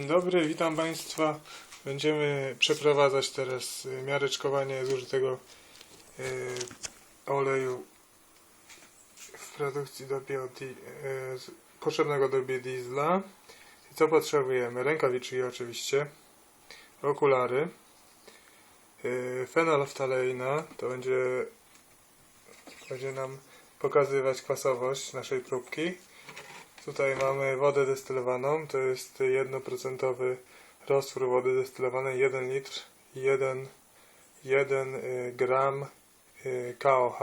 Dzień dobry, witam Państwa. Będziemy przeprowadzać teraz y, miareczkowanie zużytego y, oleju w produkcji do biodi, y, potrzebnego do biodiesla. Co potrzebujemy? Rękawiczki oczywiście, okulary, fenolftaleina, to będzie, będzie nam pokazywać kwasowość naszej próbki. Tutaj mamy wodę destylowaną, to jest 1% roztwór wody destylowanej, 1 litr, 1, 1 y, gram y, KOH.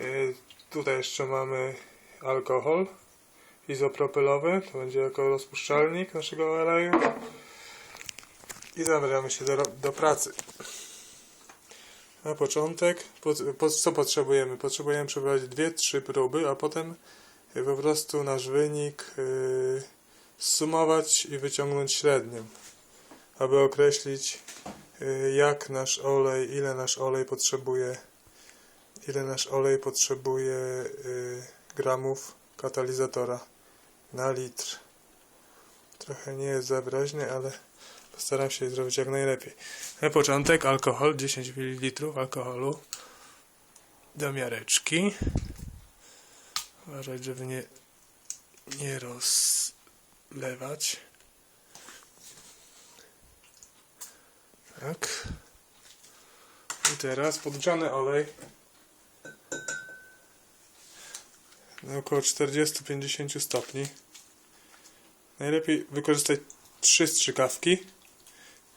Y, Tutaj jeszcze mamy alkohol izopropylowy, to będzie jako rozpuszczalnik naszego oleju. I zabieramy się do, do pracy. Na początek, po, po, co potrzebujemy? Potrzebujemy przeprowadzić 2-3 próby, a potem po prostu nasz wynik y, sumować i wyciągnąć średnią, aby określić y, jak nasz olej, ile nasz olej potrzebuje, ile nasz olej potrzebuje y, gramów katalizatora na litr. Trochę nie jest za wyraźnie, ale postaram się zrobić jak najlepiej. Na początek alkohol, 10 ml alkoholu do miareczki. Uważać, żeby nie, nie rozlewać. Tak. I teraz podgrzany olej. Na około 40-50 stopni. Najlepiej wykorzystać trzy strzykawki.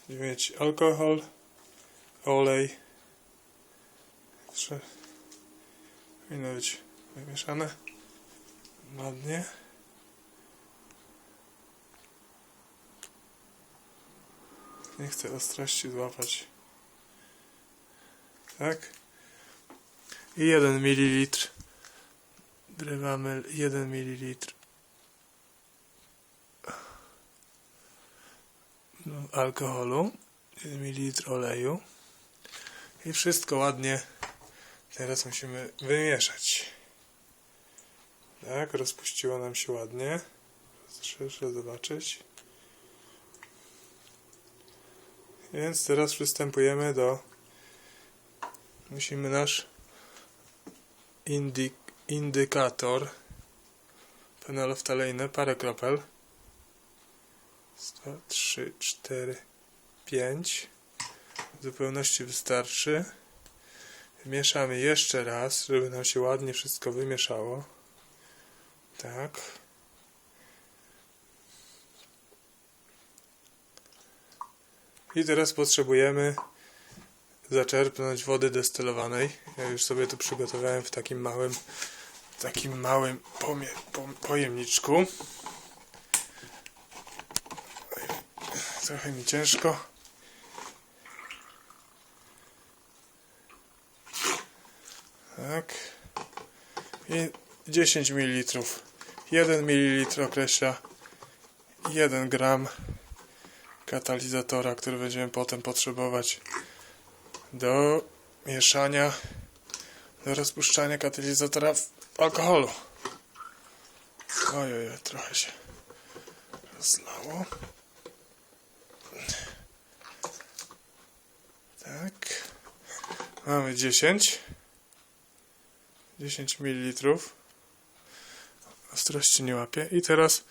Mieć alkohol, olej. Powinno być wymieszane ładnie. Nie chcę ostrości złapać. Tak. I 1 ml. Wrywamy 1 ml. Alkoholu. 1 ml oleju. I wszystko ładnie teraz musimy wymieszać. Tak, rozpuściło nam się ładnie. Proszę zobaczyć. Więc teraz przystępujemy do. Musimy nasz indyk, indykator fenolftaleiny, parę kropel. 2, 3, 4, 5. W zupełności wystarczy. Mieszamy jeszcze raz, żeby nam się ładnie wszystko wymieszało. Tak. I teraz potrzebujemy zaczerpnąć wody destylowanej. Ja już sobie tu przygotowałem w takim małym, takim małym pomie, pom, pojemniczku. Trochę mi ciężko. Tak. I 10 ml. 1 ml określa 1 gram katalizatora, który będziemy potem potrzebować do mieszania, do rozpuszczania katalizatora w alkoholu. Ojoj, trochę się rozlało. Tak. Mamy 10. 10 ml. Ostrości nie łapie. I teraz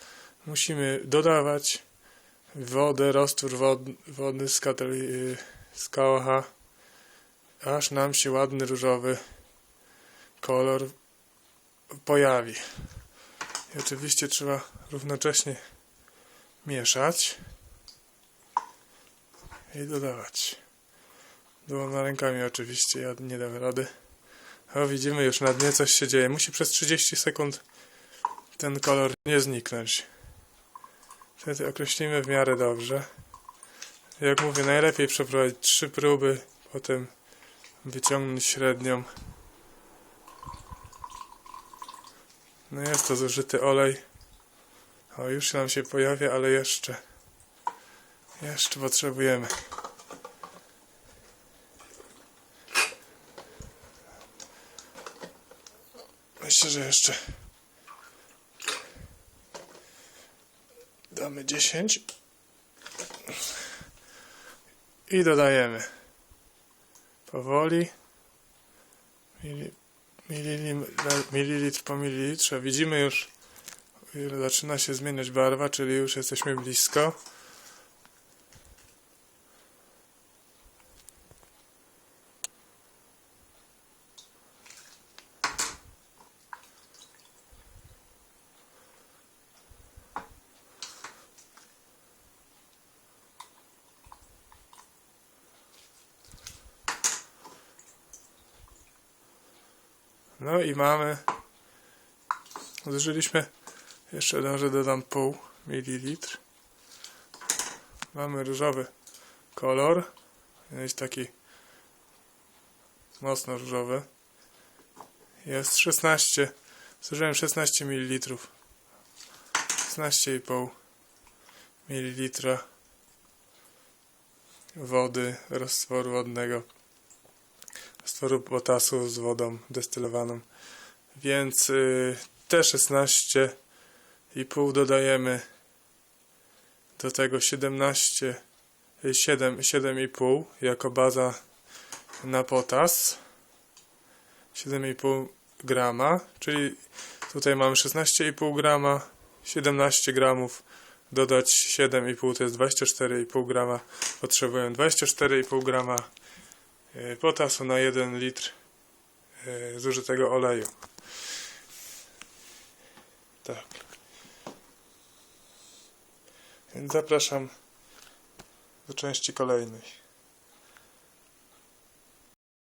musimy dodawać wodę, roztwór wod, wodny z, katali, z KOH, aż nam się ładny różowy kolor pojawi. I oczywiście trzeba równocześnie mieszać i dodawać. Dwoma rękami oczywiście, ja nie dam rady. O, widzimy już na dnie coś się dzieje. Musi przez 30 sekund ten kolor nie zniknąć. Wtedy określimy w miarę dobrze. Jak mówię, najlepiej przeprowadzić trzy próby, potem wyciągnąć średnią. No jest to zużyty olej. O, już nam się pojawia, ale jeszcze. Jeszcze potrzebujemy. Myślę, że jeszcze Damy 10. I dodajemy. Powoli. Mili, milili, mililitr po mililitrze. Widzimy już, zaczyna się zmieniać barwa, czyli już jesteśmy blisko. No i mamy. Zużyliśmy. Jeszcze może dodam pół mililitr. Mamy różowy kolor. Jest taki mocno różowy. Jest 16. Zużyłem 16 ml. 16,5 ml wody, roztworu wodnego stworu potasu z wodą destylowaną. Więc y, te 16 i pół dodajemy do tego 17 y, 7 7,5 jako baza na potas 7,5 grama, czyli tutaj mamy 16,5 grama, 17 gramów dodać 7,5 to jest 24,5 grama. Potrzebuję 24,5 grama potasu na 1 litr e, zużytego oleju. Tak. Zapraszam do części kolejnej.